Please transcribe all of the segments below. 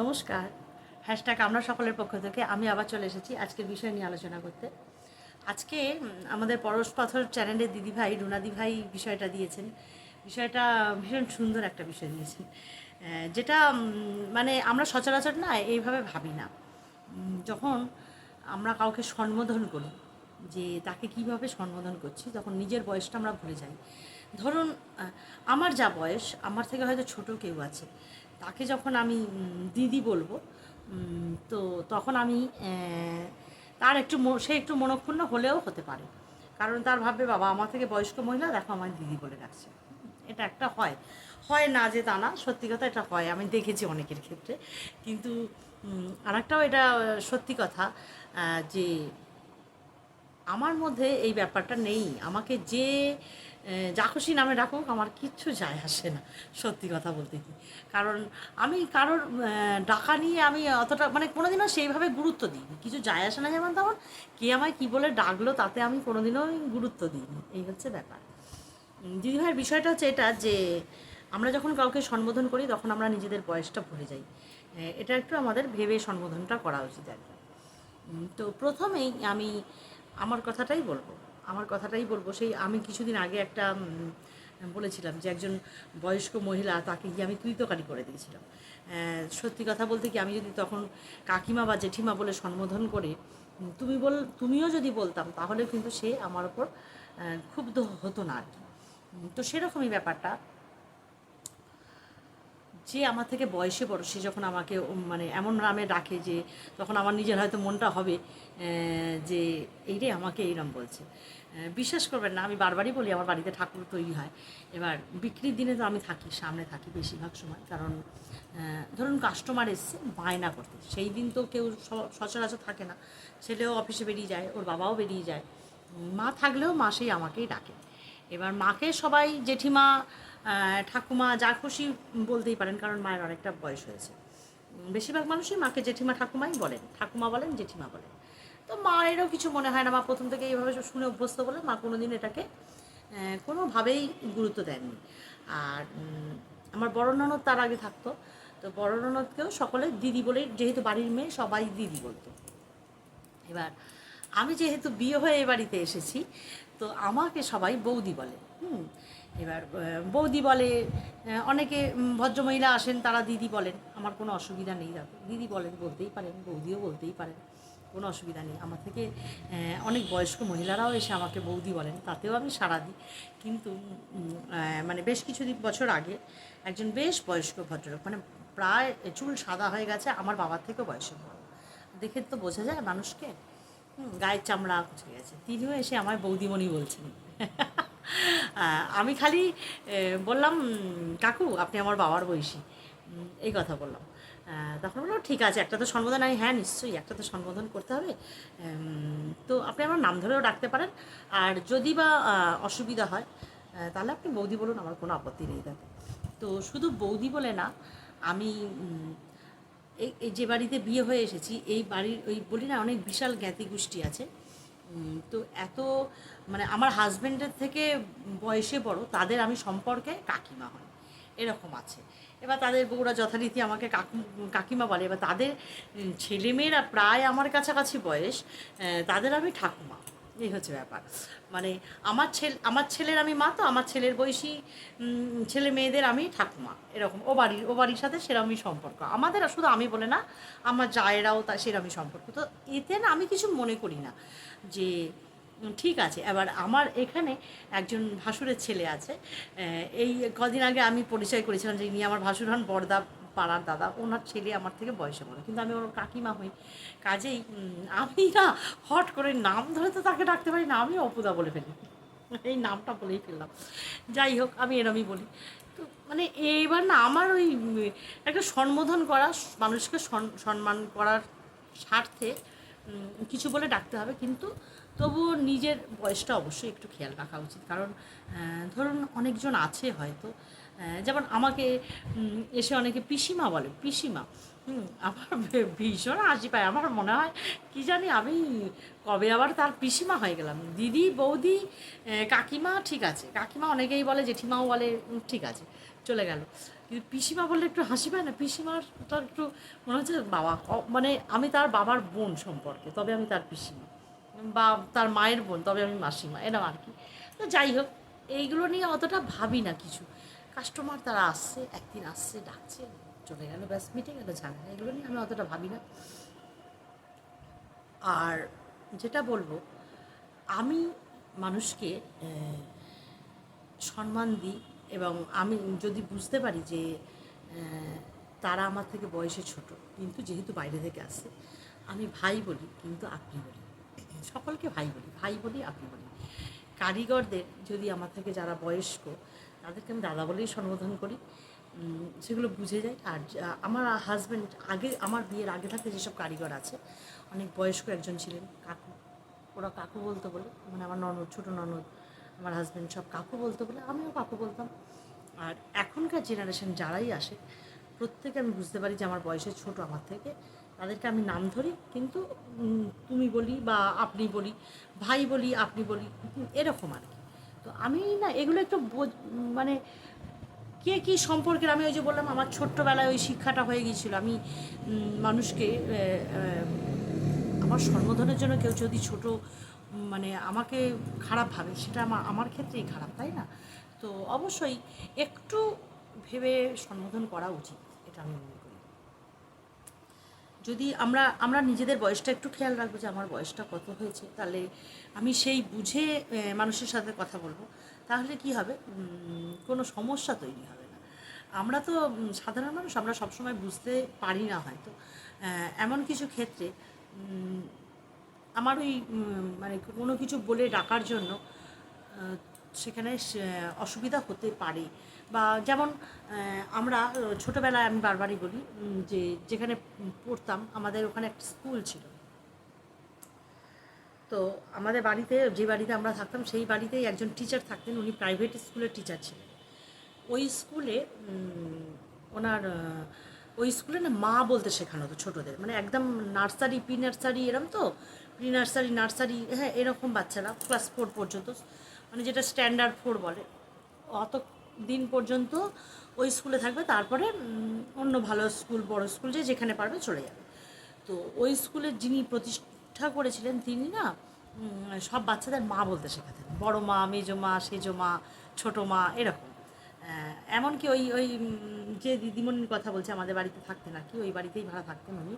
নমস্কার। হ্যাশট্যাগ আমরা সকলের পক্ষ থেকে। আমি আবার চলে এসেছি আজকের বিষয় নিয়ে আলোচনা করতে। আজকে আমাদের পরশ পাথর চ্যানেলের দিদিভাই রুনাদি ভাই বিষয়টা দিয়েছেন। বিষয়টা ভীষণ সুন্দর একটা বিষয় দিয়েছেন। যেটা মানে আমরা সচরাচর না এইভাবে ভাবি না। যখন আমরা কাউকে সম্বোধন করি, যে তাকে কীভাবে সম্বোধন করছি, তখন নিজের বয়সটা আমরা ভুলে যাই। ধরুন আমার যা বয়স, আমার থেকে হয়তো ছোট কেউ আছে। তাকে যখন আমি দিদি বলব তো তখন আমি তার একটু সে একটু মনক্ষুণ্ণ হলেও হতে পারে। কারণ তার ভাববে, বাবা, আমার থেকে বয়স্ক মহিলা, দেখো আমার দিদি বলে রাখছে এটা একটা হয়। হয় না যে তা না, সত্যি কথা এটা হয়। আমি দেখেছি অনেকের ক্ষেত্রে। কিন্তু আর একটাও এটা সত্যি কথা যে আমার মধ্যে এই ব্যাপারটা নেই। আমাকে যে যা খুশি নামে ডাকুক, আমার কিচ্ছু যায় আসে না, সত্যি কথা বলতে। কি কারণ আমি কারোর ডাকা নিয়ে আমি অতটা মানে কোনোদিনও সেইভাবে গুরুত্ব দিইনি। কিছু যায় আসে না যেমন তেমন, কে আমায় কী বলে ডাকলো তাতে আমি কোনোদিনও গুরুত্ব দিইনি। এই হচ্ছে ব্যাপার। দিদিভাইয়ের বিষয়টা হচ্ছে এটা যে, আমরা যখন কাউকে সম্বোধন করি, তখন আমরা নিজেদের বয়সটা ভুলে যাই। এটা একটু আমাদের ভেবে সম্বোধনটা করা উচিত আর কি। তো প্রথমেই আমি আমার কথাটাই বলব। আমার কথাটাই বলব, সেই আমি কিছুদিন আগে একটা বলেছিলাম যে একজন বয়স্ক মহিলা তাকে গিয়ে আমি তুইতকারি করে দিয়েছিলাম। সত্যি কথা বলতে কি, আমি যদি তখন কাকিমা বা জেঠিমা বলে সম্বোধন করে তুমি বল, তুমিও যদি বলতাম, তাহলে কিন্তু সে আমার ওপর ক্ষুব্ধ হতো না আর কি। তো সেরকমই ব্যাপারটা। যে আমার থেকে বয়সে বড়, সে যখন আমাকে মানে এমন নামে ডাকে যে তখন আমার নিজের হয়তো মনটা হবে যে এই রে আমাকে এইরম বলছে। বিশ্বাস করবেন না, আমি বারবারই বলি আমার বাড়িতে ঠাকুর তৈরি হয়। এবার বিক্রির দিনে তো আমি থাকি, সামনে থাকি বেশিরভাগ সময়, কারণ ধরুন কাস্টমার এসছে, বায়না করতে। সেই দিন তো কেউ সচরাচর থাকে না। ছেলেও অফিসে বেরিয়ে যায়, ওর বাবাও বেরিয়ে যায়। মা থাকলেও মা সেই আমাকেই ডাকে। এবার মাকে সবাই জেঠিমা ঠাকুমা যা খুশি বলতেই পারেন, কারণ মায়ের অনেকটা বয়স হয়েছে। বেশিরভাগ মানুষই মাকে জেঠিমা ঠাকুমাই বলেন, ঠাকুমা বলেন, জেঠিমা বলেন। তো মায়েরও কিছু মনে হয় না, মা প্রথম থেকে এইভাবে শুনে অভ্যস্ত বলে, মা কোনোদিন এটাকে কোনোভাবেই গুরুত্ব দেননি। আর আমার বড় ননদ তার আগে থাকতো, তো বড় ননদকেও সকলে দিদি বলেই, যেহেতু বাড়ির মেয়ে, সবাই দিদি বলতো। এবার আমি যেহেতু বিয়ে হয়ে এ বাড়িতে এসেছি, তো আমাকে সবাই বৌদি বলে। হুম, এবার বৌদি বলে অনেকে ভদ্রমহিলা আসেন, তারা দিদি বলেন। আমার কোনো অসুবিধা নেই দিদি। বলেন, বলতেই পারেন, বৌদিও বলতেই পারেন। কোনো অসুবিধা নেই। আমার থেকে অনেক বয়স্ক মহিলারাও এসে আমাকে বৌদি বলেন। তাতেও আমি সাড়া দিই। কিন্তু মানে বেশ কিছুদিন বছর আগে একজন বেশ বয়স্ক ভদ্রলোক মানে প্রায় চুল সাদা হয়ে গেছে, আমার বাবার থেকেও বয়সে বড়। দেখে তো বোঝা যায় মানুষকে গায়ের চামড়া কুচকে গেছে। তিনিও এসে আমার বৌদিমণি বলছেন। আমি খালি বললাম কাকু, আপনি আমার বাবার বয়সী। এই কথা বললাম। তখন বলল ঠিক আছে, একটা তো সম্বোধন আমি হ্যাঁ নিশ্চয়ই, একটা তো সম্বোধন করতে হবে। তো আপনি আমার নাম ধরেও ডাকতে পারেন। আর যদি বা অসুবিধা হয় তাহলে আপনি বৌদি বলুন, আমার কোনো আপত্তি নেই তাতে। তো শুধু বৌদি বলে না, আমি এই যে বাড়িতে বিয়ে হয়ে এসেছি, এই বাড়ির, ওই বলি না, অনেক বিশাল জ্ঞাতি গোষ্ঠী আছে। তো এত মানে আমার হাজব্যান্ডের থেকে বয়সে বড়, তাদের আমি সম্পর্কে কাকিমা হই, এরকম আছে। এবার তাদের বউরা যথারীতি আমাকে কাকু, কাকিমা বলে, এবার তাদের ছেলেমেয়েরা প্রায় আমার কাছাকাছি বয়স তাদের আমি ঠাকুমা। এই হচ্ছে ব্যাপার। মানে আমার ছেলে, আমার ছেলের আমি মা তো, আমার ছেলের বয়সী ছেলে মেয়েদের আমি ঠাকুমা, এরকম। ও বাড়ির ও বাড়ির সাথে সেরকমই সম্পর্ক। আমাদের শুধু আমি বলে না, আমার জায়েরাও তা সেরকমই সম্পর্ক। তো এতে না আমি কিছু মনে করি না যে ঠিক আছে, এবার আমার এখানে একজন ভাসুরের ছেলে আছে এই কদিন আগে আমি পরিচয় করেছিলাম যে, ইনি আমার ভাসুর হন বড়দা পাড়ার দাদা, ওনার ছেলে আমার থেকে বয়সে বড়। কিন্তু আমি ওর কাকিমা হই। কাজেই আমি না হট করে নাম ধরে তো তাকে ডাকতে পারি না, আমি অপুদা বলে ফেলি। এই নামটা বলেই ফেললাম। যাই হোক, আমি এরমই বলি। তো মানে এইবার না আমার ওই একটা সম্বোধন করা, মানুষকে সম্মান করার স্বার্থে কিছু বলে ডাকতে হবে। কিন্তু তবুও নিজের বয়সটা অবশ্যই একটু খেয়াল রাখা উচিত। কারণ ধরুন অনেকজন আছে হয়তো যেমন আমাকে এসে অনেকে পিসিমা বলে, পিসিমা, হুম, আমার ভীষণ হাসি পায়। আমার মনে হয়, কি জানি আমি কবে আবার তার পিসিমা হয়ে গেলাম। দিদি, বৌদি কাকিমা ঠিক আছে। কাকিমা অনেকেই বলে, জেঠিমাও বলে ঠিক আছে, চলে গেল। কিন্তু পিসিমা বললে একটু হাসি পায় না? পিসিমার তার একটু মনে হচ্ছে বাবা মানে আমি তার বাবার বোন সম্পর্কে, তবে আমি তার পিসিমা। বা তার মায়ের বোন, তবে আমি মাসিমা এরকম আর কি। তো যাই হোক, এইগুলো নিয়ে অতটা ভাবি না কিছু। কাস্টমার তারা আসছে, একদিন আসছে, ডাকছে, চলে গেল, ব্যাস মিটে গেল ঝামেলা, এগুলো নিয়ে আমি অতটা ভাবি না। আর যেটা বলব, আমি মানুষকে সম্মান দিই এবং আমি যদি বুঝতে পারি যে তারা আমার থেকে বয়সে ছোট, কিন্তু যেহেতু বাইরে থেকে আসছে, আমি ভাই বলি, কিন্তু আপনি বলি। সকলকে ভাই বলি ভাই বলি, আপনি বলি। কারিগরদের যদি আমার থেকে যারা বয়স্ক তাদেরকে আমি দাদা বলেই সম্বোধন করি। সেগুলো বুঝে যায়। আর আমার হাজব্যান্ড আগে আমার বিয়ের আগে থাকতে যেসব কারিগর আছে, অনেক বয়স্ক একজন ছিলেন, কাকু। ওরা কাকু বলতো বলে মানে আমার ননদ, ছোটো ননদ, আমার হাজব্যান্ড সব কাকু বলতো বলে, আমিও কাকু বলতাম। আর এখনকার জেনারেশন যারাই আসে, প্রত্যেকে আমি বুঝতে পারি যে আমার বয়সে ছোট আমার থেকে। তাদেরকে আমি নাম ধরি, কিন্তু তুমি বলি বা আপনি বলি, ভাই বলি, আপনি বলি এরকম আর কি। তো আমি না এগুলো একটু মানে কে কী সম্পর্কের, আমি ওই যে বললাম আমার ছোট্টবেলায় ওই শিক্ষাটা হয়ে গিয়েছিল। আমি মানুষকে আমার সম্বোধনের জন্য কেউ যদি ছোট মানে আমাকে খারাপ ভাবে, সেটা আমার আমার ক্ষেত্রেই খারাপ, তাই না? তো অবশ্যই একটু ভেবে সম্বোধন করা উচিত, এটা আমি মনে যদি আমরা আমরা নিজেদের বয়সটা একটু খেয়াল রাখব যে আমার বয়সটা কত হয়েছে, তাহলে আমি সেই বুঝে মানুষের সাথে কথা বলব। তাহলে কি হবে? কোনো সমস্যা তৈরি হবে না। আমরা তো সাধারণ মানুষ, আমরা সবসময় বুঝতে পারি না হয়তো। এমন কিছু ক্ষেত্রে আমার ওই মানে কোনো কিছু বলে ডাকার জন্য সেখানে অসুবিধা হতে পারে। বা যেমন আমরা ছোটোবেলায় আমি বারবারই বলি যে যেখানে পড়তাম, আমাদের ওখানে একটা স্কুল ছিল। তো আমাদের বাড়িতে, যে বাড়িতে আমরা থাকতাম, সেই বাড়িতেই একজন টিচার থাকতেন, উনি প্রাইভেট স্কুলের টিচার ছিলেন। ওই স্কুলে ওনার ওই স্কুলে না মা বলতে শেখানো হতো ছোটোদের। মানে একদম নার্সারি প্রি নার্সারি এরম তো? প্রি নার্সারি নার্সারি হ্যাঁ এরকম বাচ্চারা, ক্লাস ফোর পর্যন্ত। মানে যেটা স্ট্যান্ডার্ড ফোর বলে। অত দিন পর্যন্ত ওই স্কুলে থাকবে। তারপরে অন্য ভালো স্কুল, বড় স্কুল যে যেখানে পারবে চলে যাবে। তো ওই স্কুলের যিনি প্রতিষ্ঠা করেছিলেন, তিনি না সব বাচ্চাদের মা বলতে শেখাতেন। বড় মা, মেজো মা, সেজো মা, ছোটো মা, এরকম। এমনকি ওই ওই যে দিদিমণির কথা বলছে, আমাদের বাড়িতে থাকতেন আর কি, ওই বাড়িতেই ভাড়া থাকতেন উনি।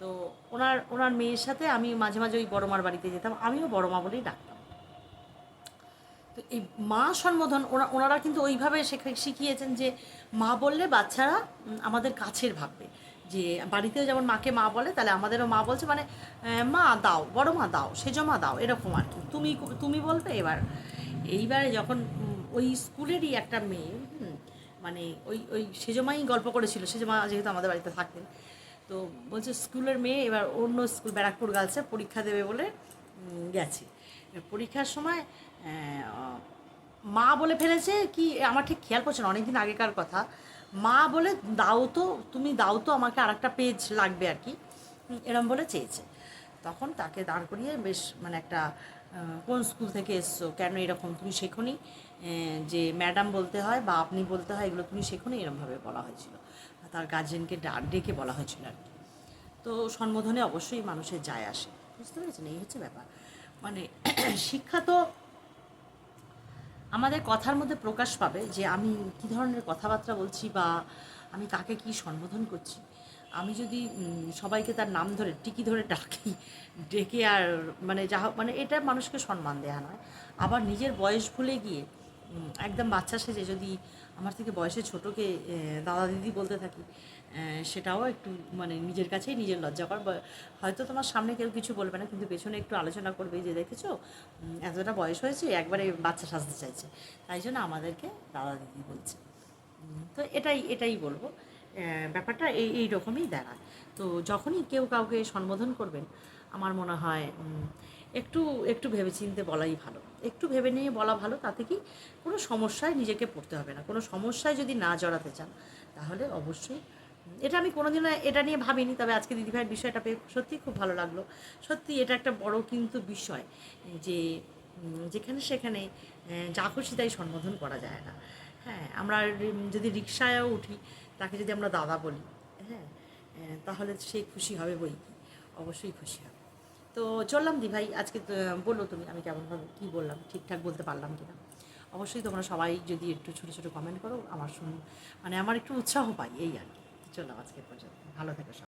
তো ওনার ওনার মেয়ের সাথে আমি মাঝে মাঝে ওই বড় মার বাড়িতে যেতাম। আমিও বড় মা বলেই ডাকতাম। তো এই মা সম্বোধন ওরা ওনারা কিন্তু ওইভাবে শেখা, শিখিয়েছেন যে মা বললে বাচ্চারা আমাদের কাছের ভাববে। যে বাড়িতেও যেমন মাকে মা বলে, তাহলে আমাদেরও মা বলছে মানে মা দাও, বড় মা দাও, সেজো মা দাও, এরকম আর কি। তুমি তুমি বলবে এবার। এইবারে যখন ওই স্কুলেরই একটা মেয়ে মানে ওই ওই সেজমাই গল্প করেছিল সেজমা যেহেতু আমাদের বাড়িতে থাকতেন, তো বলছে স্কুলের মেয়ে এবার অন্য স্কুল, ব্যারাকপুর গার্লসে পরীক্ষা দেবে বলে গেছে। পরীক্ষার সময় মা বলে ফেলেছে কি, আমার ঠিক খেয়াল পড়ছে না, অনেকদিন আগেকার কথা। মা বলে, দাও তো, তুমি দাও তো, আমাকে আর একটা পেজ লাগবে আর কি। এরম বলে চেয়েছে। তখন তাকে দাঁড় করিয়ে বেশ মানে একটা কোন স্কুল থেকে এসছো, কেন এরকম, তুমি শেখনি? যে ম্যাডাম বলতে হয় বা আপনি বলতে হয়, এগুলো তুমি শেখনি, এরমভাবে বলা হয়েছিল। তার গার্জেনকে ডেকে বলা হয়েছিল আর কি। তো সম্বোধনে অবশ্যই মানুষের যায় আসে। বুঝতে পেরেছেন? এই হচ্ছে ব্যাপার। মানে শিক্ষা তো আমাদের কথার মধ্যে প্রকাশ পাবে যে আমি কী ধরনের কথাবার্তা বলছি বা আমি কাকে কি সম্বোধন করছি। আমি যদি সবাইকে তার নাম ধরে, টিকি ধরে ডাকি, ডেকে আর মানে যা মানে এটা মানুষকে সম্মান দেওয়া নয়। আবার নিজের বয়স ভুলে গিয়ে একদম বাচ্চা সেজে যদি আমার থেকে বয়সে ছোটোকে দাদা দিদি বলতে থাকি সেটাও একটু মানে নিজের কাছেই নিজের লজ্জা কর হয়তো তোমার সামনে কেউ কিছু বলবে না, কিন্তু পেছনে একটু আলোচনা করবে যে দেখেছ? এতটা বয়স হয়েছে, একবারে বাচ্চা সাজতে চাইছে। তাই জন্য আমাদেরকে দাদা দিদি বলছে। তো এটাই এটাই বলব। ব্যাপারটা এই এই রকমই দাঁড়ায়। তো যখনই কেউ কাউকে সম্বোধন করবেন, আমার মনে হয় একটু একটু ভেবেচিন্তে বলাই ভালো। একটু ভেবে নিয়ে বলা ভালো, তাতে কি কোনো সমস্যায় নিজেকে পড়তে হবে না। কোনো সমস্যায় যদি না জড়াতে চান, তাহলে অবশ্যই এটা আমি কোনোদিনও এটা নিয়ে ভাবিনি, তবে আজকে দিদিভাইয়ের বিষয়টা পেয়ে সত্যিই খুব ভালো লাগল। সত্যি এটা একটা বড় কিন্তু বিষয়, যে যেখানে সেখানে যা খুশি তাই সম্বোধন করা যায় না। হ্যাঁ আমরা যদি রিক্সায়ও উঠি, তাকে যদি আমরা দাদা বলি হ্যাঁ তাহলে সে খুশি হবে বই কি? অবশ্যই খুশি হবে। তো চললাম দি ভাই আজকে বলল তুমি, আমি কেমনভাবে, কী বললাম, ঠিকঠাক বলতে পারলাম কি না অবশ্যই তোমরা সবাই যদি একটু ছোটো ছোটো কমেন্ট করো, আমার শুন মানে আমার একটু উৎসাহ পাই, এই আর কি। চললাম আজকে পর্যন্ত। ভালো থেকো